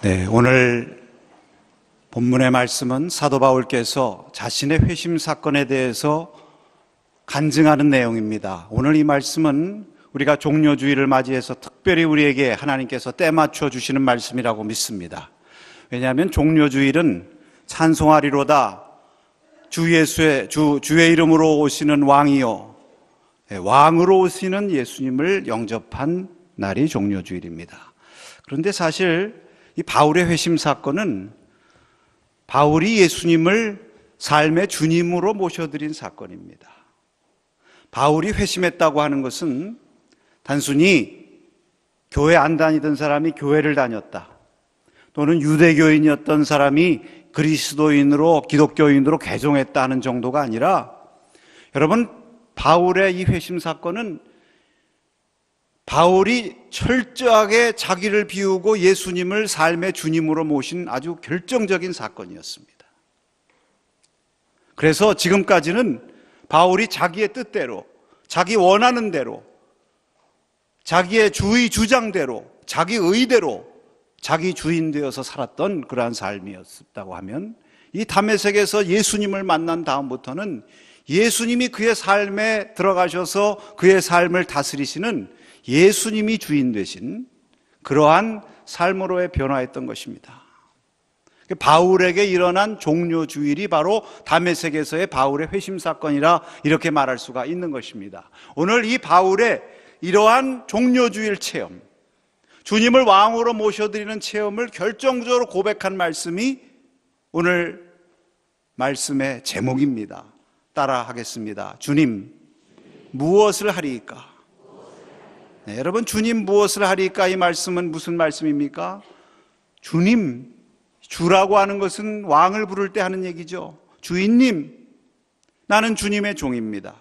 네, 오늘 본문의 말씀은 사도 바울께서 자신의 회심 사건에 대해서 간증하는 내용입니다. 오늘 이 말씀은 우리가 종료주의를 맞이해서 특별히 우리에게 하나님께서 때맞춰 주시는 말씀이라고 믿습니다. 왜냐하면 종료주일은 찬송하리로다 주 예수의 주 주의 이름으로 오시는 왕이요 예, 왕으로 오시는 예수님을 영접한 날이 종료주일입니다. 그런데 사실 이 바울의 회심 사건은 바울이 예수님을 삶의 주님으로 모셔드린 사건입니다. 바울이 회심했다고 하는 것은 단순히 교회 안 다니던 사람이 교회를 다녔다. 또는 유대교인이었던 사람이 그리스도인으로 기독교인으로 개종했다는 정도가 아니라 여러분 바울의 이 회심 사건은 바울이 철저하게 자기를 비우고 예수님을 삶의 주님으로 모신 아주 결정적인 사건이었습니다. 그래서 지금까지는 바울이 자기의 뜻대로, 자기 원하는 대로, 자기의 주의 주장대로, 자기 의대로 자기 주인 되어서 살았던 그러한 삶이었다고 하면 이 담에색에서 예수님을 만난 다음부터는 예수님이 그의 삶에 들어가셔서 그의 삶을 다스리시는 예수님이 주인 되신 그러한 삶으로의 변화했던 것입니다. 바울에게 일어난 종료 주일이 바로 담에색에서의 바울의 회심 사건이라 이렇게 말할 수가 있는 것입니다. 오늘 이 바울의 이러한 종료 주일 체험, 주님을 왕으로 모셔드리는 체험을 결정적으로 고백한 말씀이 오늘 말씀의 제목입니다. 따라 하겠습니다. 주님, 무엇을 하리이까? 네, 여러분, 주님 무엇을 하리이까? 이 말씀은 무슨 말씀입니까? 주님, 주라고 하는 것은 왕을 부를 때 하는 얘기죠. 주인님, 나는 주님의 종입니다.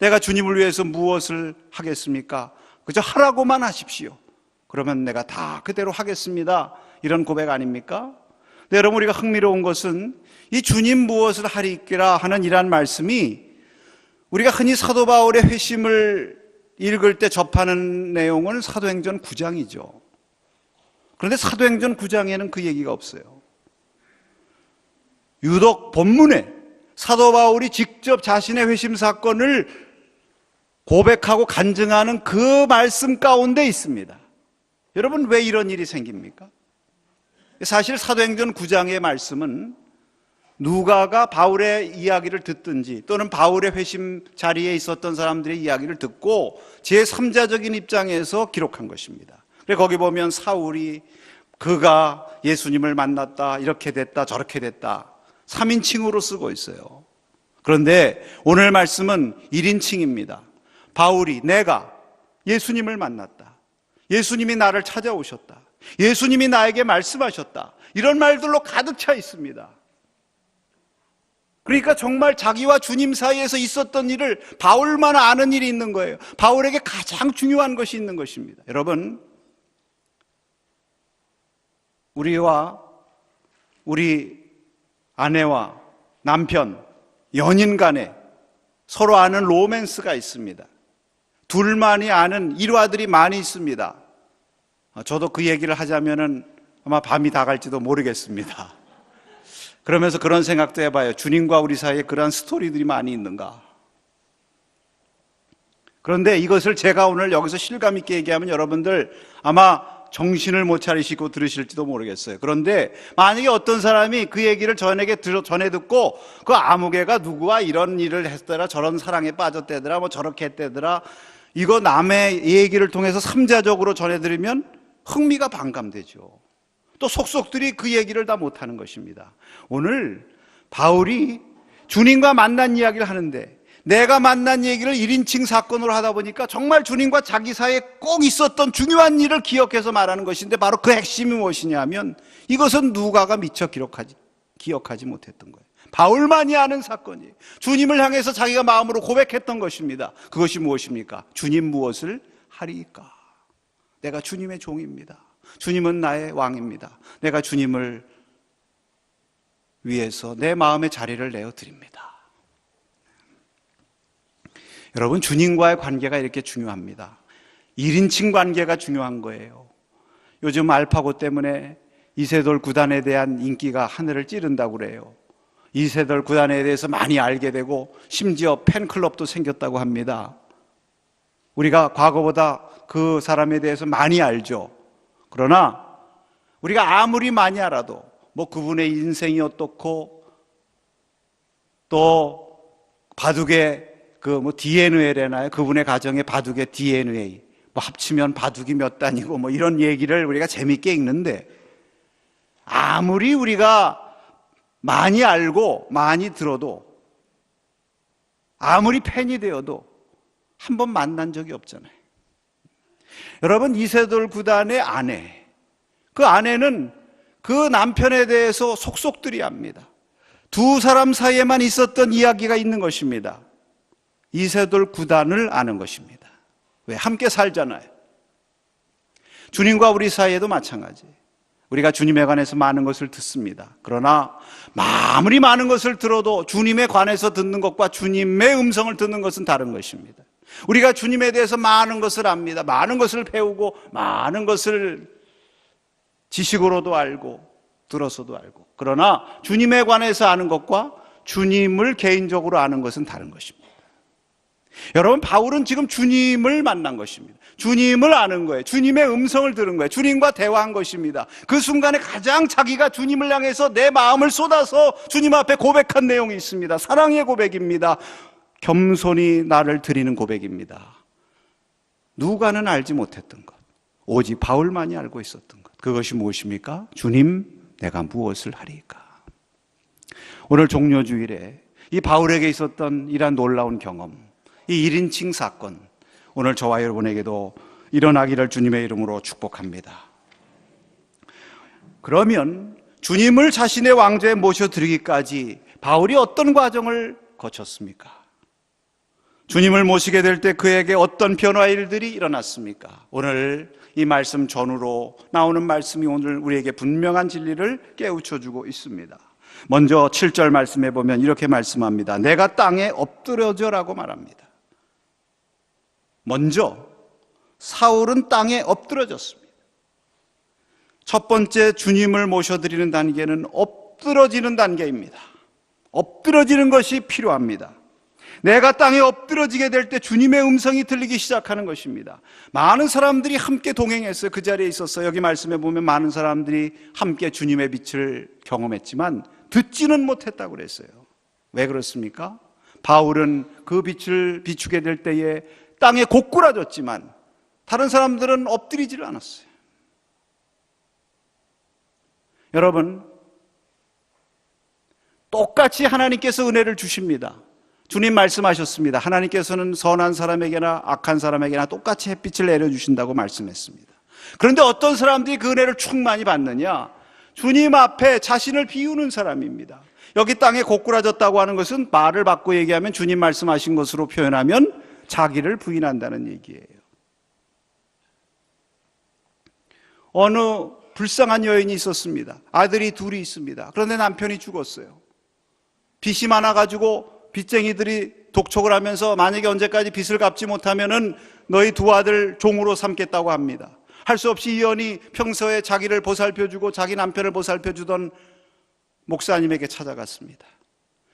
내가 주님을 위해서 무엇을 하겠습니까? 그저 하라고만 하십시오. 그러면 내가 다 그대로 하겠습니다. 이런 고백 아닙니까? 네, 여러분, 우리가 흥미로운 것은 이 주님 무엇을 하리끼라 하는 이러한 말씀이 우리가 흔히 사도 바울의 회심을 읽을 때 접하는 내용은 사도행전 9장이죠. 그런데 사도행전 9장에는 그 얘기가 없어요. 유독 본문에 사도 바울이 직접 자신의 회심 사건을 고백하고 간증하는 그 말씀 가운데 있습니다. 여러분 왜 이런 일이 생깁니까? 사실 사도행전 9장의 말씀은 누가가 바울의 이야기를 듣든지 또는 바울의 회심 자리에 있었던 사람들의 이야기를 듣고 제3자적인 입장에서 기록한 것입니다. 그래 거기 보면 사울이 그가 예수님을 만났다 이렇게 됐다 저렇게 됐다 3인칭으로 쓰고 있어요. 그런데 오늘 말씀은 1인칭입니다. 바울이 내가 예수님을 만났다. 예수님이 나를 찾아오셨다. 예수님이 나에게 말씀하셨다. 이런 말들로 가득 차 있습니다. 그러니까 정말 자기와 주님 사이에서 있었던 일을 바울만 아는 일이 있는 거예요. 바울에게 가장 중요한 것이 있는 것입니다. 여러분, 우리와 우리 아내와 남편, 연인 간에 서로 아는 로맨스가 있습니다. 둘만이 아는 일화들이 많이 있습니다. 저도 그 얘기를 하자면은 아마 밤이 다 갈지도 모르겠습니다. 그러면서 그런 생각도 해봐요. 주님과 우리 사이에 그러한 스토리들이 많이 있는가? 그런데 이것을 제가 오늘 여기서 실감 있게 얘기하면 여러분들 아마 정신을 못 차리시고 들으실지도 모르겠어요. 그런데 만약에 어떤 사람이 그 얘기를 전에게 들어, 전해 듣고 그 아무개가 누구와 이런 일을 했더라, 저런 사랑에 빠졌대더라, 뭐 저렇게 했대더라, 이거 남의 얘기를 통해서 삼자적으로 전해 들으면 흥미가 반감되죠. 또 속속들이 그 얘기를 다 못하는 것입니다. 오늘 바울이 주님과 만난 이야기를 하는데 내가 만난 얘기를 1인칭 사건으로 하다 보니까 정말 주님과 자기 사이에 꼭 있었던 중요한 일을 기억해서 말하는 것인데 바로 그 핵심이 무엇이냐면 이것은 누가가 미처 기록하지, 기억하지 못했던 거예요. 바울만이 아는 사건이에요. 주님을 향해서 자기가 마음으로 고백했던 것입니다. 그것이 무엇입니까? 주님 무엇을 하리까? 내가 주님의 종입니다. 주님은 나의 왕입니다. 내가 주님을 위해서 내 마음의 자리를 내어 드립니다. 여러분, 주님과의 관계가 이렇게 중요합니다. 1인칭 관계가 중요한 거예요. 요즘 알파고 때문에 이세돌 구단에 대한 인기가 하늘을 찌른다고 그래요. 이세돌 구단에 대해서 많이 알게 되고 심지어 팬클럽도 생겼다고 합니다. 우리가 과거보다 그 사람에 대해서 많이 알죠. 그러나 우리가 아무리 많이 알아도 뭐 그분의 인생이 어떻고 또 바둑의 그 뭐 DNA래나요? 그분의 가정의 바둑의 DNA 뭐 합치면 바둑이 몇 단이고 뭐 이런 얘기를 우리가 재밌게 읽는데 아무리 우리가 많이 알고 많이 들어도 아무리 팬이 되어도 한 번 만난 적이 없잖아요. 여러분 이세돌 구단의 아내 그 아내는 그 남편에 대해서 속속들이 합니다. 두 사람 사이에만 있었던 이야기가 있는 것입니다. 이세돌 구단을 아는 것입니다. 왜? 함께 살잖아요. 주님과 우리 사이에도 마찬가지. 우리가 주님에 관해서 많은 것을 듣습니다. 그러나 아무리 많은 것을 들어도 주님에 관해서 듣는 것과 주님의 음성을 듣는 것은 다른 것입니다. 우리가 주님에 대해서 많은 것을 압니다. 많은 것을 배우고 많은 것을 지식으로도 알고 들어서도 알고. 그러나 주님에 관해서 아는 것과 주님을 개인적으로 아는 것은 다른 것입니다. 여러분, 바울은 지금 주님을 만난 것입니다. 주님을 아는 거예요. 주님의 음성을 들은 거예요. 주님과 대화한 것입니다. 그 순간에 가장 자기가 주님을 향해서 내 마음을 쏟아서 주님 앞에 고백한 내용이 있습니다. 사랑의 고백입니다. 겸손히 나를 드리는 고백입니다. 누가는 알지 못했던 것. 오직 바울만이 알고 있었던 것. 그것이 무엇입니까? 주님, 내가 무엇을 하리까? 오늘 종료주일에 이 바울에게 있었던 이러한 놀라운 경험, 이 1인칭 사건, 오늘 저와 여러분에게도 일어나기를 주님의 이름으로 축복합니다. 그러면 주님을 자신의 왕좌에 모셔드리기까지 바울이 어떤 과정을 거쳤습니까? 주님을 모시게 될 때 그에게 어떤 변화 일들이 일어났습니까? 오늘 이 말씀 전후로 나오는 말씀이 오늘 우리에게 분명한 진리를 깨우쳐 주고 있습니다. 먼저 7절 말씀해 보면 이렇게 말씀합니다. 내가 땅에 엎드려져라고 말합니다. 먼저 사울은 땅에 엎드러졌습니다. 첫 번째 주님을 모셔드리는 단계는 엎드러지는 단계입니다. 엎드러지는 것이 필요합니다. 내가 땅에 엎드러지게 될 때 주님의 음성이 들리기 시작하는 것입니다. 많은 사람들이 함께 동행했어요. 그 자리에 있었어요. 여기 말씀해 보면 많은 사람들이 함께 주님의 빛을 경험했지만 듣지는 못했다고 그랬어요. 왜 그렇습니까? 바울은 그 빛을 비추게 될 때에 땅에 고꾸라졌지만 다른 사람들은 엎드리지를 않았어요. 여러분, 똑같이 하나님께서 은혜를 주십니다. 주님 말씀하셨습니다. 하나님께서는 선한 사람에게나 악한 사람에게나 똑같이 햇빛을 내려주신다고 말씀했습니다. 그런데 어떤 사람들이 그 은혜를 충만히 받느냐? 주님 앞에 자신을 비우는 사람입니다. 여기 땅에 고꾸라졌다고 하는 것은 말을 바꿔 얘기하면 주님 말씀하신 것으로 표현하면 자기를 부인한다는 얘기예요. 어느 불쌍한 여인이 있었습니다. 아들이 둘이 있습니다. 그런데 남편이 죽었어요. 빚이 많아가지고 빚쟁이들이 독촉을 하면서 만약에 언제까지 빚을 갚지 못하면은 너희 두 아들 종으로 삼겠다고 합니다. 할 수 없이 이 여인이 평소에 자기를 보살펴 주고 자기 남편을 보살펴 주던 목사님에게 찾아갔습니다.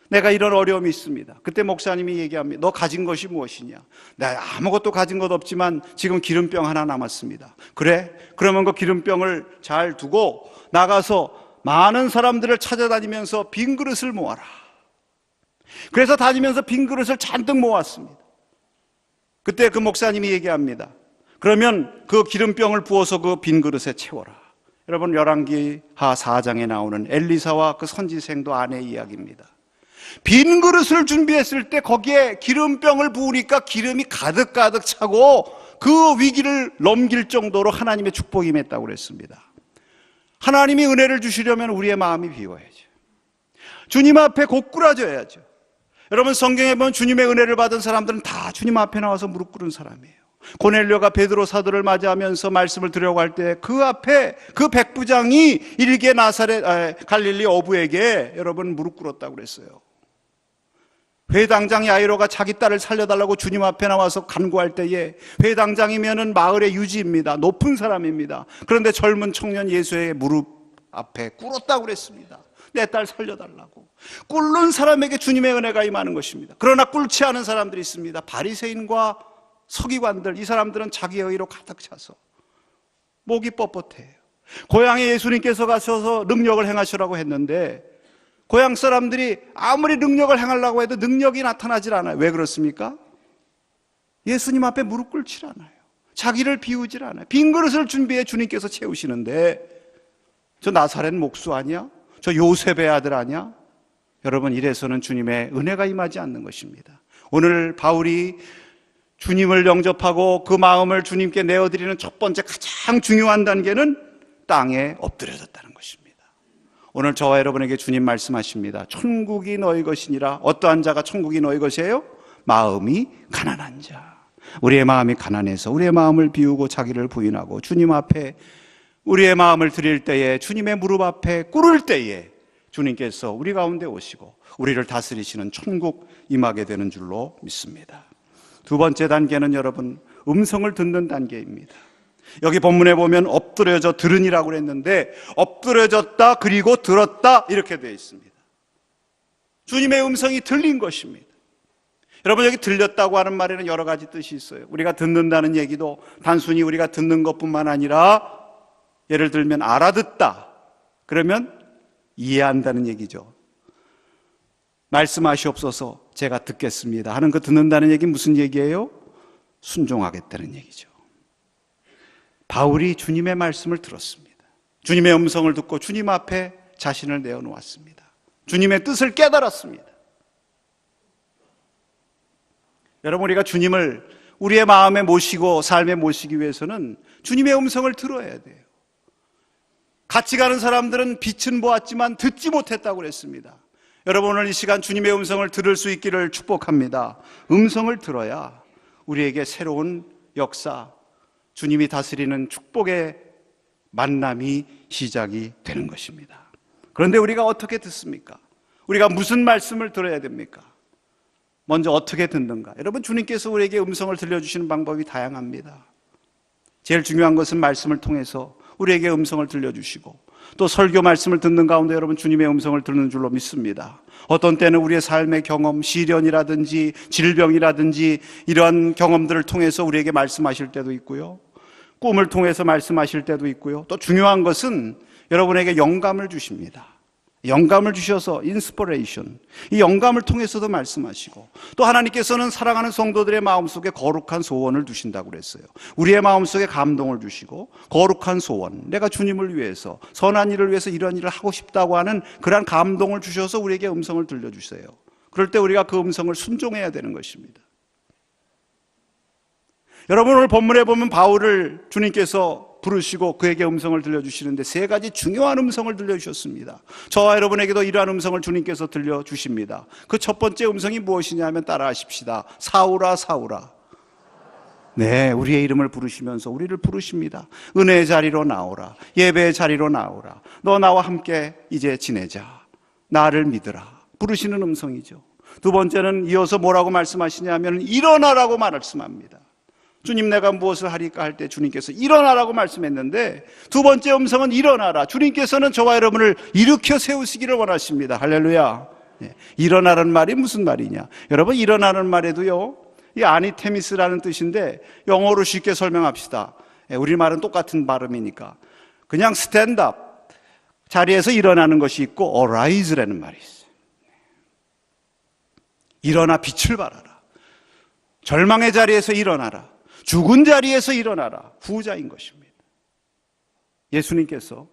내가 이런 어려움이 있습니다. 그때 목사님이 얘기합니다. 너 가진 것이 무엇이냐? 내가 아무것도 가진 것 없지만 지금 기름병 하나 남았습니다. 그래? 그러면 그 기름병을 잘 두고 나가서 많은 사람들을 찾아다니면서 빈 그릇을 모아라. 그래서 다니면서 빈 그릇을 잔뜩 모았습니다. 그때 그 목사님이 얘기합니다. 그러면 그 기름병을 부어서 그 빈 그릇에 채워라. 여러분 열왕기 하 4장에 나오는 엘리사와 그 선지생도 아내 이야기입니다. 빈 그릇을 준비했을 때 거기에 기름병을 부으니까 기름이 가득가득 차고 그 위기를 넘길 정도로 하나님의 축복이 임했다고 그랬습니다. 하나님이 은혜를 주시려면 우리의 마음이 비워야죠. 주님 앞에 고꾸라져야죠. 여러분 성경에 보면 주님의 은혜를 받은 사람들은 다 주님 앞에 나와서 무릎 꿇은 사람이에요. 고넬료가 베드로 사도를 맞이하면서 말씀을 드려고 할 때 그 앞에 그 백부장이 일개 나사렛 갈릴리 어부에게 여러분 무릎 꿇었다고 그랬어요. 회당장 야이로가 자기 딸을 살려달라고 주님 앞에 나와서 간구할 때에 회당장이면은 마을의 유지입니다. 높은 사람입니다. 그런데 젊은 청년 예수에게 무릎 앞에 꿇었다고 그랬습니다. 내 딸 살려달라고. 꿇는 사람에게 주님의 은혜가 임하는 것입니다. 그러나 꿇지 않은 사람들이 있습니다. 바리새인과 서기관들 이 사람들은 자기의 의로 가득 차서 목이 뻣뻣해요. 고향에 예수님께서 가셔서 능력을 행하시라고 했는데 고향 사람들이 아무리 능력을 행하려고 해도 능력이 나타나질 않아요. 왜 그렇습니까? 예수님 앞에 무릎 꿇질 않아요. 자기를 비우질 않아요. 빈 그릇을 준비해 주님께서 채우시는데 저 나사렛 목수 아니야? 저 요셉의 아들 아니야? 여러분 이래서는 주님의 은혜가 임하지 않는 것입니다. 오늘 바울이 주님을 영접하고 그 마음을 주님께 내어드리는 첫 번째 가장 중요한 단계는 땅에 엎드려졌다는 것입니다. 오늘 저와 여러분에게 주님 말씀하십니다. 천국이 너희 것이니라. 어떠한 자가 천국이 너희 것이에요? 마음이 가난한 자. 우리의 마음이 가난해서 우리의 마음을 비우고 자기를 부인하고 주님 앞에 우리의 마음을 드릴 때에 주님의 무릎 앞에 꿇을 때에 주님께서 우리 가운데 오시고 우리를 다스리시는 천국 임하게 되는 줄로 믿습니다. 두 번째 단계는 여러분 음성을 듣는 단계입니다. 여기 본문에 보면 엎드려져 들으니라고 그랬는데 엎드려졌다 그리고 들었다 이렇게 되어 있습니다. 주님의 음성이 들린 것입니다. 여러분 여기 들렸다고 하는 말에는 여러 가지 뜻이 있어요. 우리가 듣는다는 얘기도 단순히 우리가 듣는 것뿐만 아니라 예를 들면 알아듣다. 그러면 이해한다는 얘기죠. 말씀하시옵소서 제가 듣겠습니다 하는 그 듣는다는 얘기 무슨 얘기예요? 순종하겠다는 얘기죠. 바울이 주님의 말씀을 들었습니다. 주님의 음성을 듣고 주님 앞에 자신을 내어놓았습니다. 주님의 뜻을 깨달았습니다. 여러분, 우리가 주님을 우리의 마음에 모시고 삶에 모시기 위해서는 주님의 음성을 들어야 돼요. 같이 가는 사람들은 빛은 보았지만 듣지 못했다고 그랬습니다. 여러분, 오늘 이 시간 주님의 음성을 들을 수 있기를 축복합니다. 음성을 들어야 우리에게 새로운 역사, 주님이 다스리는 축복의 만남이 시작이 되는 것입니다. 그런데 우리가 어떻게 듣습니까? 우리가 무슨 말씀을 들어야 됩니까? 먼저 어떻게 듣는가? 여러분, 주님께서 우리에게 음성을 들려주시는 방법이 다양합니다. 제일 중요한 것은 말씀을 통해서 우리에게 음성을 들려주시고 또 설교 말씀을 듣는 가운데 여러분 주님의 음성을 듣는 줄로 믿습니다. 어떤 때는 우리의 삶의 경험, 시련이라든지 질병이라든지 이러한 경험들을 통해서 우리에게 말씀하실 때도 있고요. 꿈을 통해서 말씀하실 때도 있고요. 또 중요한 것은 여러분에게 영감을 주십니다. 영감을 주셔서 인스퍼레이션 이 영감을 통해서도 말씀하시고 또 하나님께서는 사랑하는 성도들의 마음속에 거룩한 소원을 두신다고 그랬어요. 우리의 마음속에 감동을 주시고 거룩한 소원 내가 주님을 위해서 선한 일을 위해서 이런 일을 하고 싶다고 하는 그러한 감동을 주셔서 우리에게 음성을 들려 주세요. 그럴 때 우리가 그 음성을 순종해야 되는 것입니다. 여러분 오늘 본문에 보면 바울을 주님께서 부르시고 그에게 음성을 들려주시는데 세 가지 중요한 음성을 들려주셨습니다. 저와 여러분에게도 이러한 음성을 주님께서 들려주십니다. 그 첫 번째 음성이 무엇이냐면 따라하십시다. 사우라, 사우라. 네, 우리의 이름을 부르시면서 우리를 부르십니다. 은혜의 자리로 나오라. 예배의 자리로 나오라. 너 나와 함께 이제 지내자. 나를 믿으라. 부르시는 음성이죠. 두 번째는 이어서 뭐라고 말씀하시냐면 일어나라고 말씀합니다. 주님 내가 무엇을 하리까 할 때 주님께서 일어나라고 말씀했는데 두 번째 음성은 일어나라. 주님께서는 저와 여러분을 일으켜 세우시기를 원하십니다. 할렐루야. 네. 일어나라는 말이 무슨 말이냐? 여러분 일어나는 말에도요. 이 아니테미스라는 뜻인데 영어로 쉽게 설명합시다. 예, 우리말은 똑같은 발음이니까 그냥 스탠드업 자리에서 일어나는 것이 있고 어라이즈라는 말이 있어요. 일어나 빛을 발하라. 절망의 자리에서 일어나라. 죽은 자리에서 일어나라. 후자인 것입니다. 예수님께서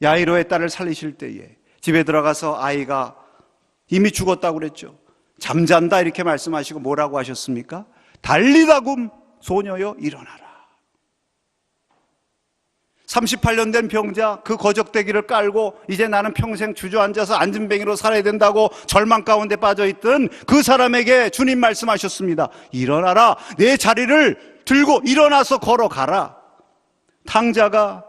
야이로의 딸을 살리실 때에 집에 들어가서 아이가 이미 죽었다고 그랬죠. 잠잔다 이렇게 말씀하시고 뭐라고 하셨습니까? 달리다굼 소녀여 일어나라. 38년 된 병자 그 거적대기를 깔고 이제 나는 평생 주저앉아서 앉은뱅이로 살아야 된다고 절망 가운데 빠져 있던 그 사람에게 주님 말씀하셨습니다. 일어나라. 내 자리를 들고 일어나서 걸어가라. 탕자가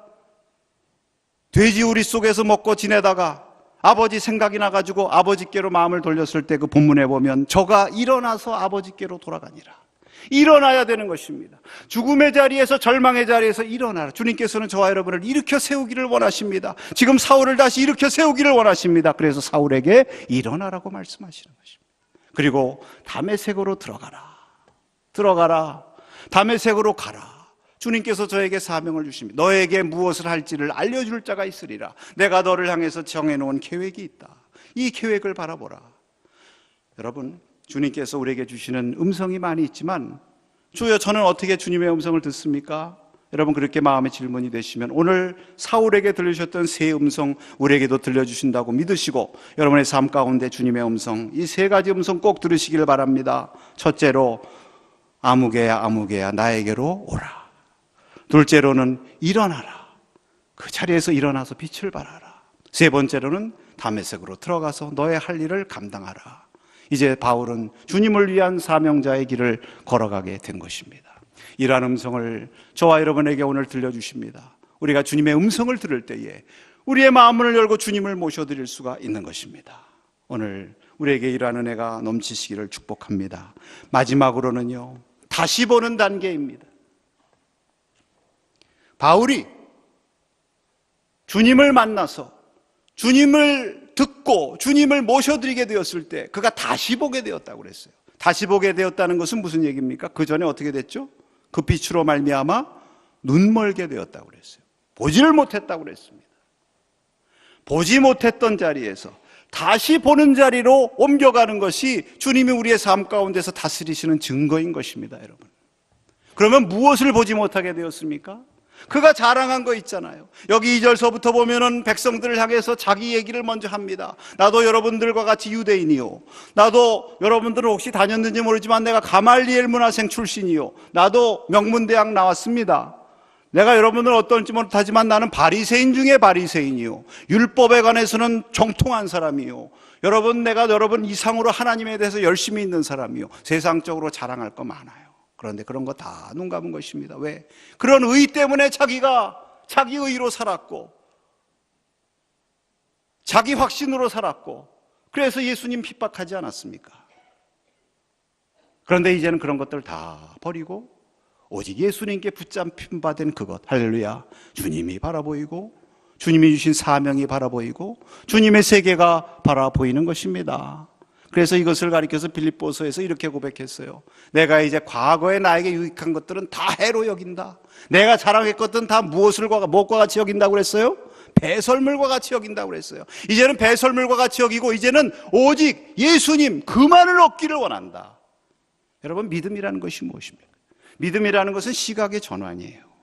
돼지우리 속에서 먹고 지내다가 아버지 생각이 나가지고 아버지께로 마음을 돌렸을 때 그 본문에 보면 저가 일어나서 아버지께로 돌아가니라. 일어나야 되는 것입니다. 죽음의 자리에서 절망의 자리에서 일어나라. 주님께서는 저와 여러분을 일으켜 세우기를 원하십니다. 지금 사울을 다시 일으켜 세우기를 원하십니다. 그래서 사울에게 일어나라고 말씀하시는 것입니다. 그리고 담의색으로 들어가라. 들어가라. 담의색으로 가라. 주님께서 저에게 사명을 주십니다. 너에게 무엇을 할지를 알려줄 자가 있으리라. 내가 너를 향해서 정해놓은 계획이 있다. 이 계획을 바라보라. 여러분, 주님께서 우리에게 주시는 음성이 많이 있지만, 주여, 저는 어떻게 주님의 음성을 듣습니까? 여러분, 그렇게 마음의 질문이 되시면 오늘 사울에게 들려주셨던 새 음성 우리에게도 들려주신다고 믿으시고, 여러분의 삶 가운데 주님의 음성, 이 세 가지 음성 꼭 들으시기를 바랍니다. 첫째로, 아무개야, 아무개야, 나에게로 오라. 둘째로는 일어나라. 그 자리에서 일어나서 빛을 발하라. 세 번째로는 담에색으로 들어가서 너의 할 일을 감당하라. 이제 바울은 주님을 위한 사명자의 길을 걸어가게 된 것입니다. 이러한 음성을 저와 여러분에게 오늘 들려주십니다. 우리가 주님의 음성을 들을 때에 우리의 마음을 열고 주님을 모셔드릴 수가 있는 것입니다. 오늘 우리에게 이러한 은혜가 넘치시기를 축복합니다. 마지막으로는요, 다시 보는 단계입니다. 바울이 주님을 만나서 주님을 듣고 주님을 모셔드리게 되었을 때 그가 다시 보게 되었다고 그랬어요. 다시 보게 되었다는 것은 무슨 얘기입니까? 그 전에 어떻게 됐죠? 그 빛으로 말미암아 눈멀게 되었다고 그랬어요. 보지를 못했다고 그랬습니다. 보지 못했던 자리에서 다시 보는 자리로 옮겨가는 것이 주님이 우리의 삶 가운데서 다스리시는 증거인 것입니다, 여러분. 그러면 무엇을 보지 못하게 되었습니까? 그가 자랑한 거 있잖아요. 여기 2절서부터 보면은 백성들을 향해서 자기 얘기를 먼저 합니다. 나도 여러분들과 같이 유대인이요. 나도 여러분들은 혹시 다녔는지 모르지만 내가 가말리엘 문화생 출신이요. 나도 명문대학 나왔습니다. 내가 여러분들 어떨지 못하지만 나는 바리새인 중에 바리새인이요. 율법에 관해서는 정통한 사람이요. 여러분 내가 여러분 이상으로 하나님에 대해서 열심히 있는 사람이요. 세상적으로 자랑할 거 많아요. 그런데 그런 거 다 눈 감은 것입니다. 왜? 그런 의 때문에 자기가 자기 의로 살았고, 자기 확신으로 살았고, 그래서 예수님 핍박하지 않았습니까? 그런데 이제는 그런 것들 다 버리고, 오직 예수님께 붙잡힌 바 된 그것, 할렐루야. 주님이 바라보이고, 주님이 주신 사명이 바라보이고, 주님의 세계가 바라보이는 것입니다. 그래서 이것을 가리켜서 빌립보서에서 이렇게 고백했어요. 내가 이제 과거에 나에게 유익한 것들은 다 해로 여긴다. 내가 자랑했거든 다 무엇을 무엇과 같이 여긴다고 그랬어요? 배설물과 같이 여긴다고 그랬어요. 이제는 배설물과 같이 여기고 이제는 오직 예수님 그만을 얻기를 원한다. 여러분 믿음이라는 것이 무엇입니까? 믿음이라는 것은 시각의 전환이에요.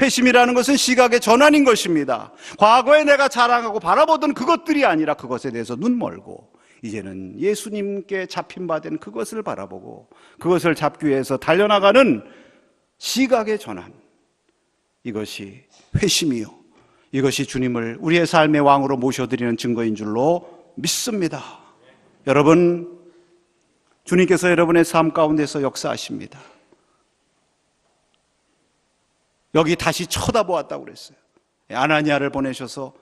회심이라는 것은 시각의 전환인 것입니다. 과거에 내가 자랑하고 바라보던 그것들이 아니라 그것에 대해서 눈 멀고 이제는 예수님께 잡힌 바 된 그것을 바라보고 그것을 잡기 위해서 달려나가는 시각의 전환. 이것이 회심이요. 이것이 주님을 우리의 삶의 왕으로 모셔드리는 증거인 줄로 믿습니다. 여러분, 주님께서 여러분의 삶 가운데서 역사하십니다. 여기 다시 쳐다보았다고 그랬어요. 아나니아를 보내셔서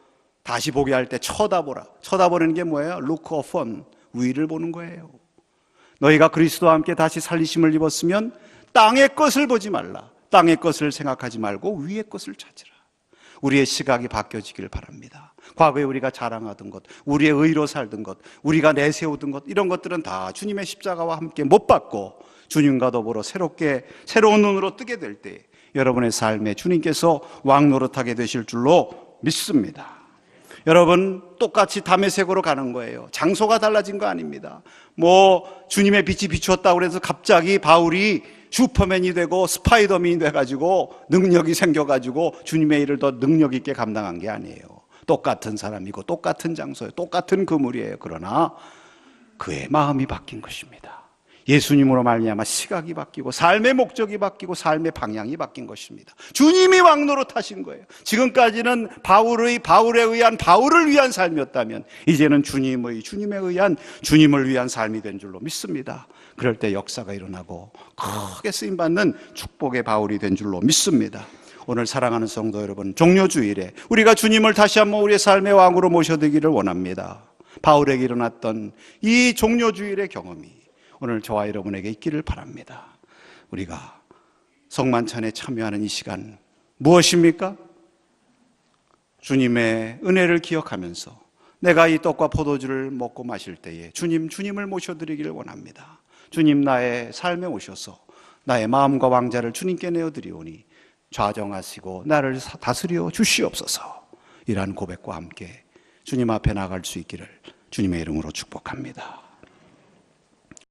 다시 보게 할 때 쳐다보라. 쳐다보는 게 뭐예요? look upon. 위를 보는 거예요. 너희가 그리스도와 함께 다시 살리심을 입었으면 땅의 것을 보지 말라. 땅의 것을 생각하지 말고 위의 것을 찾으라. 우리의 시각이 바뀌어지길 바랍니다. 과거에 우리가 자랑하던 것, 우리의 의로 살던 것, 우리가 내세우던 것, 이런 것들은 다 주님의 십자가와 함께 못 받고 주님과 더불어 새롭게, 새로운 눈으로 뜨게 될 때 여러분의 삶에 주님께서 왕 노릇하게 되실 줄로 믿습니다. 여러분 똑같이 담의색으로 가는 거예요. 장소가 달라진 거 아닙니다. 뭐 주님의 빛이 비추었다고 그래서 갑자기 바울이 슈퍼맨이 되고 스파이더맨이 돼가지고 능력이 생겨가지고 주님의 일을 더 능력 있게 감당한 게 아니에요. 똑같은 사람이고 똑같은 장소에 똑같은 그물이에요. 그러나 그의 마음이 바뀐 것입니다. 예수님으로 말미암아 시각이 바뀌고 삶의 목적이 바뀌고 삶의 방향이 바뀐 것입니다. 주님이 왕노로 타신 거예요. 지금까지는 바울의 바울에 의한 바울을 위한 삶이었다면 이제는 주님의 주님에 의한 주님을 위한 삶이 된 줄로 믿습니다. 그럴 때 역사가 일어나고 크게 쓰임 받는 축복의 바울이 된 줄로 믿습니다. 오늘 사랑하는 성도 여러분, 종료 주일에 우리가 주님을 다시 한번 우리의 삶의 왕으로 모셔드기를 원합니다. 바울에게 일어났던 이 종료 주일의 경험이 오늘 저와 여러분에게 있기를 바랍니다. 우리가 성만찬에 참여하는 이 시간 무엇입니까? 주님의 은혜를 기억하면서 내가 이 떡과 포도주를 먹고 마실 때에 주님, 주님을 모셔드리기를 원합니다. 주님 나의 삶에 오셔서 나의 마음과 왕자를 주님께 내어드리오니 좌정하시고 나를 사- 다스려 주시옵소서. 이러한 고백과 함께 주님 앞에 나갈 수 있기를 주님의 이름으로 축복합니다.